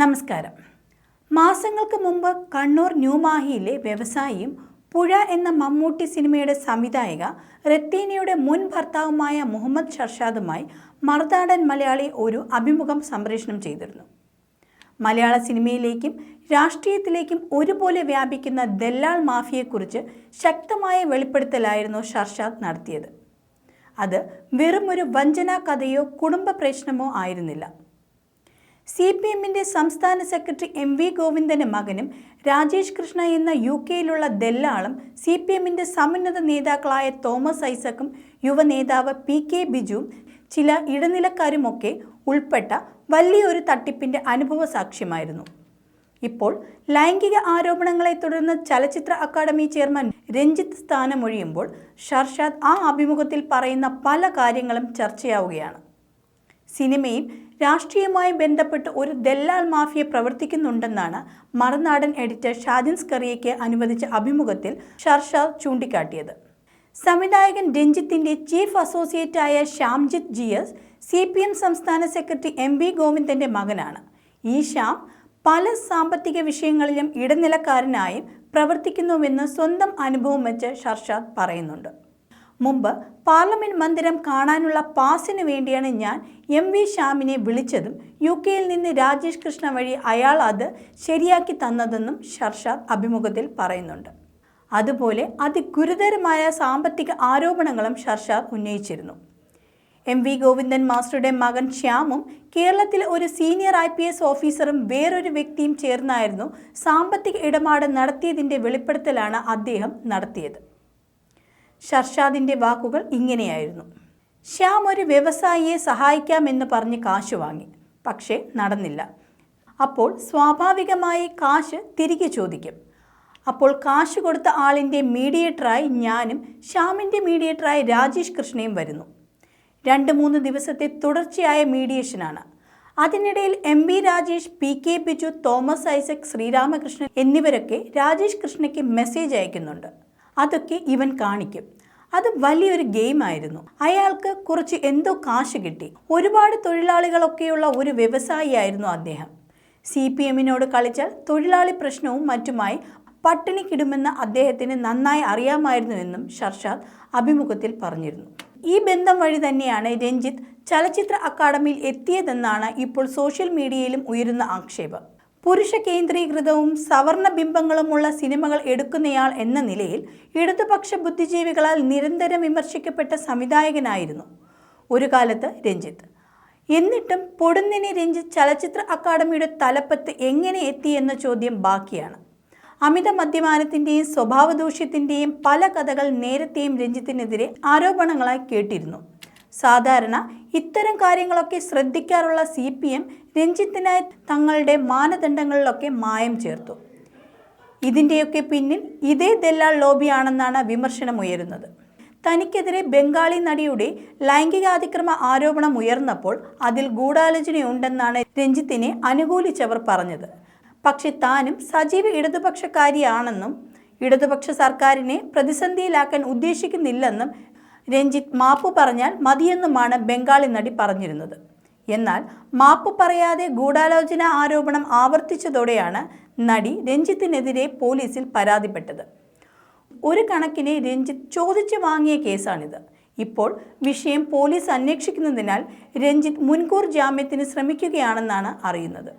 നമസ്കാരം. മാസങ്ങൾക്ക് മുമ്പ് കണ്ണൂർ ന്യൂമാഹിയിലെ വ്യവസായിയും പുഴ എന്ന മമ്മൂട്ടി സിനിമയുടെ സംവിധായക റത്തീനയുടെ മുൻ ഭർത്താവുമായ മുഹമ്മദ് ഷർഷാദുമായി മറുതാടൻ മലയാളി ഒരു അഭിമുഖം സംപ്രേഷണം ചെയ്തിരുന്നു. മലയാള സിനിമയിലേക്കും രാഷ്ട്രീയത്തിലേക്കും ഒരുപോലെ വ്യാപിക്കുന്ന ദല്ലാൾ മാഫിയെക്കുറിച്ച് ശക്തമായ വെളിപ്പെടുത്തലായിരുന്നു ഷർഷാദ് നടത്തിയത്. അത് വെറുമൊരു വഞ്ചനാ കഥയോ കുടുംബ പ്രശ്നമോ ആയിരുന്നില്ല. സി പി എമ്മിന്റെ സംസ്ഥാന സെക്രട്ടറി എം വി ഗോവിന്ദന്റെ മകനും രാജേഷ് കൃഷ്ണ എന്ന യു കെയിലുള്ള ദല്ലാളും സി പി എമ്മിന്റെ സമുന്നത നേതാക്കളായ തോമസ് ഐസക്കും യുവ നേതാവ് പി കെ ബിജുവും ചില ഇടനിലക്കാരുമൊക്കെ ഉൾപ്പെട്ട വലിയൊരു തട്ടിപ്പിന്റെ അനുഭവ സാക്ഷ്യമായിരുന്നു. ഇപ്പോൾ ലൈംഗിക ആരോപണങ്ങളെ തുടർന്ന് ചലച്ചിത്ര അക്കാദമി ചെയർമാൻ രഞ്ജിത്ത് സ്ഥാനമൊഴിയുമ്പോൾ ഷർഷാദ് ആ അഭിമുഖത്തിൽ പറയുന്ന പല കാര്യങ്ങളും ചർച്ചയാവുകയാണ്. സിനിമയും രാഷ്ട്രീയവുമായി ബന്ധപ്പെട്ട് ഒരു ദല്ലാൽ മാഫിയ പ്രവർത്തിക്കുന്നുണ്ടെന്നാണ് മറുനാടൻ എഡിറ്റർ ഷാജിൻ സ്കറിയയ്ക്ക് അനുവദിച്ച അഭിമുഖത്തിൽ ഷർഷാദ് ചൂണ്ടിക്കാട്ടിയത്. സംവിധായകൻ രഞ്ജിത്തിന്റെ chief അസോസിയേറ്റായ Shyamjith G S C P M സംസ്ഥാന സെക്രട്ടറി എം വി ഗോവിന്ദന്റെ മകനാണ്. ഈ ശ്യാം പല സാമ്പത്തിക വിഷയങ്ങളിലും ഇടനിലക്കാരനായും പ്രവർത്തിക്കുന്നുവെന്ന് സ്വന്തം അനുഭവം വെച്ച് ഷർഷാദ് പറയുന്നുണ്ട്. മുമ്പ് പാർലമെന്റ് മന്ദിരം കാണാനുള്ള പാസിന് വേണ്ടിയാണ് ഞാൻ എം വി ശ്യാമിനെ വിളിച്ചതും യു കെയിൽ നിന്ന് രാജേഷ് കൃഷ്ണ വഴി അയാൾ അത് ശരിയാക്കി തന്നതെന്നും ഷർഷാദ് അഭിമുഖത്തിൽ പറയുന്നുണ്ട്. അതുപോലെ അതിഗുരുതരമായ സാമ്പത്തിക ആരോപണങ്ങളും ഷർഷാദ് ഉന്നയിച്ചിരുന്നു. എം വി ഗോവിന്ദൻ മാസ്റ്ററുടെ മകൻ ശ്യാമും കേരളത്തിലെ ഒരു സീനിയർ ഐ പി എസ് ഓഫീസറും വേറൊരു വ്യക്തിയും ചേർന്നായിരുന്നു സാമ്പത്തിക ഇടപാട് നടത്തിയതിന്റെ വെളിപ്പെടുത്തലാണ് അദ്ദേഹം നടത്തിയത്. ഷർഷാദിന്റെ വാക്കുകൾ ഇങ്ങനെയായിരുന്നു. ശ്യാം ഒരു വ്യവസായിയെ സഹായിക്കാമെന്ന് പറഞ്ഞ് കാശ് വാങ്ങി. പക്ഷേ നടന്നില്ല. അപ്പോൾ സ്വാഭാവികമായി കാശ് തിരികെ ചോദിക്കും. അപ്പോൾ കാശ് കൊടുത്ത ആളിന്റെ മീഡിയേറ്ററായി ഞാനും ശ്യാമിന്റെ മീഡിയേറ്ററായി രാജേഷ് കൃഷ്ണയും വരുന്നു. രണ്ട് മൂന്ന് ദിവസത്തെ തുടർച്ചയായ മീഡിയേഷനാണ്. അതിനിടയിൽ M V Rajesh P K Biju Thomas Isaac Sreeramakrishnan എന്നിവരൊക്കെ Rajesh കൃഷ്ണയ്ക്ക് മെസ്സേജ് അയക്കുന്നുണ്ട്. അതൊക്കെ ഇവൻ കാണിക്കും. അത് വലിയൊരു ഗെയിമായിരുന്നു അയാൾക്ക് കുറച്ച് എന്തോ കാശ് കിട്ടി. ഒരുപാട് തൊഴിലാളികളൊക്കെയുള്ള ഒരു വ്യവസായിയായിരുന്നു അദ്ദേഹം. സി പി എമ്മിനോട് കളിച്ചാൽ തൊഴിലാളി പ്രശ്നവും മറ്റുമായി പട്ടിണിക്കിടുമെന്ന് അദ്ദേഹത്തിന് നന്നായി അറിയാമായിരുന്നുവെന്നും ഷർഷാദ് അഭിമുഖത്തിൽ പറഞ്ഞിരുന്നു. ഈ ബന്ധം വഴി തന്നെയാണ് രഞ്ജിത്ത് ചലച്ചിത്ര അക്കാദമിയിൽ എത്തിയതെന്നാണ് ഇപ്പോൾ സോഷ്യൽ മീഡിയയിലും ഉയരുന്ന ആക്ഷേപം. പുരുഷ കേന്ദ്രീകൃതവും സവർണ ബിംബങ്ങളുമുള്ള സിനിമകൾ എടുക്കുന്നയാൾ എന്ന നിലയിൽ ഇടതുപക്ഷ ബുദ്ധിജീവികളാൽ നിരന്തരം വിമർശിക്കപ്പെട്ട സംവിധായകനായിരുന്നു ഒരു കാലത്ത് രഞ്ജിത്ത്. എന്നിട്ടും പൊടുന്നിനെ രഞ്ജിത്ത് ചലച്ചിത്ര അക്കാദമിയുടെ തലപ്പത്ത് എങ്ങനെ എത്തി എന്ന ചോദ്യം ബാക്കിയാണ്. അമിത മദ്യപാനത്തിന്റെയും സ്വഭാവദൂഷ്യത്തിന്റെയും പല കഥകൾ നേരത്തെയും രഞ്ജിത്തിനെതിരെ ആരോപണങ്ങളായി കേട്ടിരുന്നു. സാധാരണ ഇത്തരം കാര്യങ്ങളൊക്കെ ശ്രദ്ധിക്കാറുള്ള സി പി എം രഞ്ജിത്തിനായി തങ്ങളുടെ മാനദണ്ഡങ്ങളിലൊക്കെ മായം ചേർത്തു. ഇതിന്റെയൊക്കെ പിന്നിൽ ഇതേ ദല്ലാൾ ലോബിയാണെന്നാണ് വിമർശനമുയരുന്നത്. തനിക്കെതിരെ ബംഗാളി നടിയുടെ ലൈംഗികാതിക്രമ ആരോപണം ഉയർന്നപ്പോൾ അതിൽ ഗൂഢാലോചനയുണ്ടെന്നാണ് രഞ്ജിത്തിനെ അനുകൂലിച്ചവർ പറഞ്ഞത്. പക്ഷെ താനും സജീവ ഇടതുപക്ഷക്കാരിയാണെന്നും ഇടതുപക്ഷ സർക്കാരിനെ പ്രതിസന്ധിയിലാക്കാൻ ഉദ്ദേശിക്കുന്നില്ലെന്നും രഞ്ജിത്ത് മാപ്പു പറഞ്ഞാൽ മതിയെന്നുമാണ് ബംഗാളി നടി പറഞ്ഞിരുന്നത്. എന്നാൽ മാപ്പ് പറയാതെ ഗൂഢാലോചന ആരോപണം ആവർത്തിച്ചതോടെയാണ് നടി രഞ്ജിത്തിനെതിരെ പോലീസിൽ പരാതിപ്പെട്ടത്. ഒരു കണക്കിനെ രഞ്ജിത്ത് ചോദിച്ചു വാങ്ങിയ കേസാണിത്. ഇപ്പോൾ വിഷയം പോലീസ് അന്വേഷിക്കുന്നതിനാൽ രഞ്ജിത്ത് മുൻകൂർ ജാമ്യത്തിന് ശ്രമിക്കുകയാണെന്നാണ് അറിയുന്നത്.